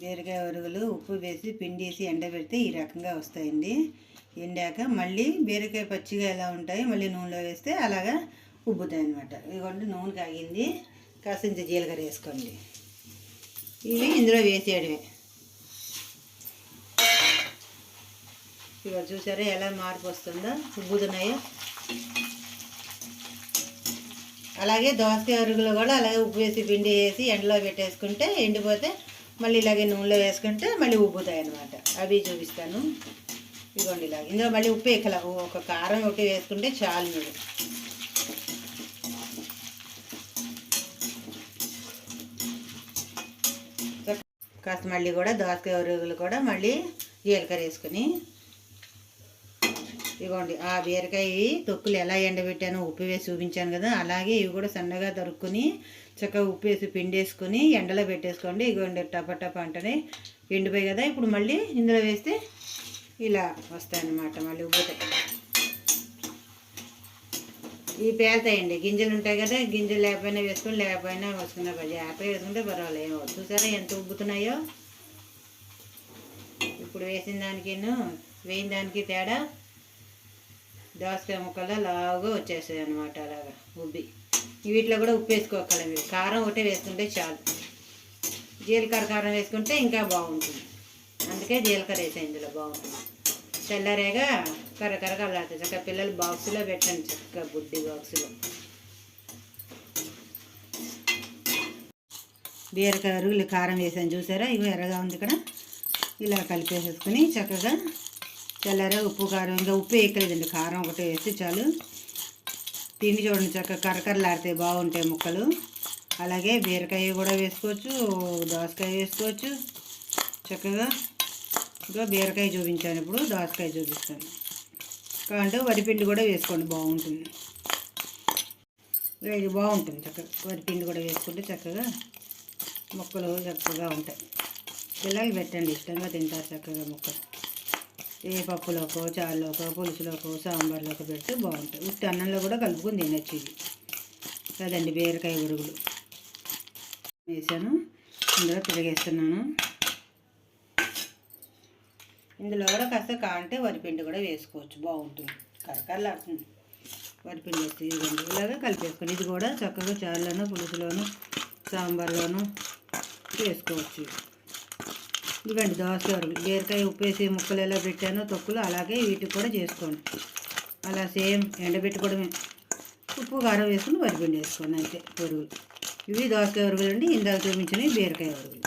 బీరకాయ ఉరుగులు ఉప్పు వేసి పిండేసి ఎండబెడితే ఈ రకంగా వస్తాయండి. ఎండాక మళ్ళీ బీరకాయ పచ్చిగా ఎలా ఉంటాయి మళ్ళీ నూనెలో వేస్తే అలాగా ఉబ్బుతాయి అనమాట ఇదిగోండి నూనె కాగింది. కాస్త జీలకర్ర వేసుకోండి. ఇవి ఇందులో వేసేయడమే. ఇవాళ చూసారా ఎలా మార్పు వస్తుందో? ఉబ్బుతున్నాయో. అలాగే దోసకాయ అరుగులు కూడా అలాగే ఉప్పు వేసి పిండి వేసి ఎండలో పెట్టేసుకుంటే ఎండిపోతే మళ్ళీ ఇలాగే నూనెలో వేసుకుంటే మళ్ళీ ఉబ్బుతాయి అనమాట అవి చూపిస్తాను. ఇదిగోండి ఇలాగ ఇందులో మళ్ళీ ఉప్పు ఎక్కల ఒక కారం ఒకటి వేసుకుంటే చాలు మీరు. కాస్త మళ్ళీ కూడా దోసకాయ అరుగులు కూడా మళ్ళీ జీలకర్ర వేసుకొని ఇవ్వండి ఆ బీరకాయ తొక్కులు ఎలా ఎండబెట్టానో ఉప్పు వేసి చూపించాను కదా అలాగే ఇవి కూడా సన్నగా దొరుకుని చక్కగా ఉప్పు వేసి పిండేసుకొని ఎండలో పెట్టేసుకోండి. ఇగోండి టపటప టప అంటేనే ఎండిపోయి కదా ఇప్పుడు మళ్ళీ ఇందులో వేస్తే ఇలా వస్తాయన్నమాట మళ్ళీ ఉబ్బుతాయి ఇవి పేలుతాయండి గింజలు ఉంటాయి కదా గింజలు లేకపోయినా వేసుకుని లేకపోయినా వేసుకున్నా పది యాపై వేసుకుంటే పర్వాలేదు. చూసారా ఎంత ఉబ్బుతున్నాయో? ఇప్పుడు వేసిన దానికిను వేయిన దానికి తేడా దోసకాయ ముక్కలు లావుగా వచ్చేసాయి అనమాట అలాగా ఉబ్బి. వీటిలో కూడా ఉప్పు వేసుకోవాలి మీరు. కారం ఒకటే వేసుకుంటే చాలు. జీలకర్ర కారం వేసుకుంటే ఇంకా బాగుంటుంది. అందుకే జీలకర్ర వేసాయి ఇందులో బాగుంటుంది. తెల్లరేగా కర్ర అలాగే చక్కగా పిల్లలు బాక్సులో పెట్టండి చక్కగా బుడ్డి బాక్సులో. బీరకాయ అరుగులు కారం వేసాను చూసారా? ఇవి ఎర్రగా ఉంది ఇక్కడ. ఇలా కలిపేసేసుకుని చక్కగా తెల్లర ఉప్పు కారం ఇంకా ఉప్పు వేయకలేదండి కారం ఒకటి వేస్తే చాలు. తిండి చూడండి చక్కగా కరకరలాడితే బాగుంటాయి ముక్కలు. అలాగే బీరకాయ కూడా వేసుకోవచ్చు దోసకాయ వేసుకోవచ్చు. చక్కగా ఇంకా బీరకాయ చూపించాను ఇప్పుడు దోసకాయ చూపిస్తాను. కావాలంటే వరిపిండి కూడా వేసుకోండి బాగుంటుంది. ఇది బాగుంటుంది చక్కగా. వరిపిండి కూడా వేసుకుంటే చక్కగా ముక్కలు చక్కగా ఉంటాయి. పిల్లలు పెట్టండి ఇష్టంగా తింటారు చక్కగా ముక్కలు. ఏ పప్పులోకో చారులోకో పులుసులోకో సాంబార్లోకో పెడితే బాగుంటుంది. ఉట్టి అన్నంలో కూడా కలుపుకొని తినచ్చు ఇది. కదండి బీరకాయ ఉరుగులు వేసాను. ఇందులో తిరిగేస్తున్నాను. ఇందులో కూడా కాస్త కాంటే వరిపిండి కూడా వేసుకోవచ్చు. బాగుంటుంది. కరకరలాడుతుంది. వరిపిండి వేస్తే ఇదిగోండి. ఇలాగా కలిపేసుకోండి ఇది కూడా చక్కగా చారులోనూ పులుసులోను సాంబార్లోను వేసుకోవచ్చు. ఇవ్వండి దోసకాయ వరకు బీరకాయ ఉప్పు వేసి ముక్కలు ఎలా పెట్టానో తొక్కులు అలాగే వీటికి కూడా చేసుకోండి. అలా సేమ్ ఎండబెట్టుకోవడమే. ఉప్పు కారం వేసుకుని వరిపిండి వేసుకోండి అంతే పొరుగులు ఇవి దోసకాయ వరుగులు అండి ఇందాక చూపించినవి బీరకాయ వరుగులు